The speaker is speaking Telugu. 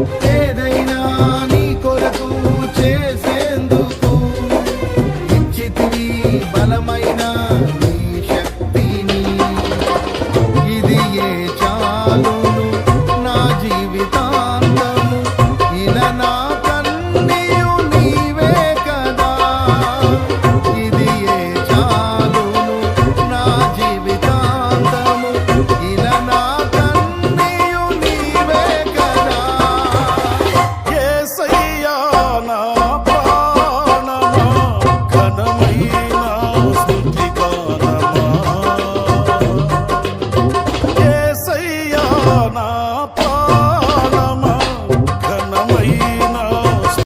Gustavo.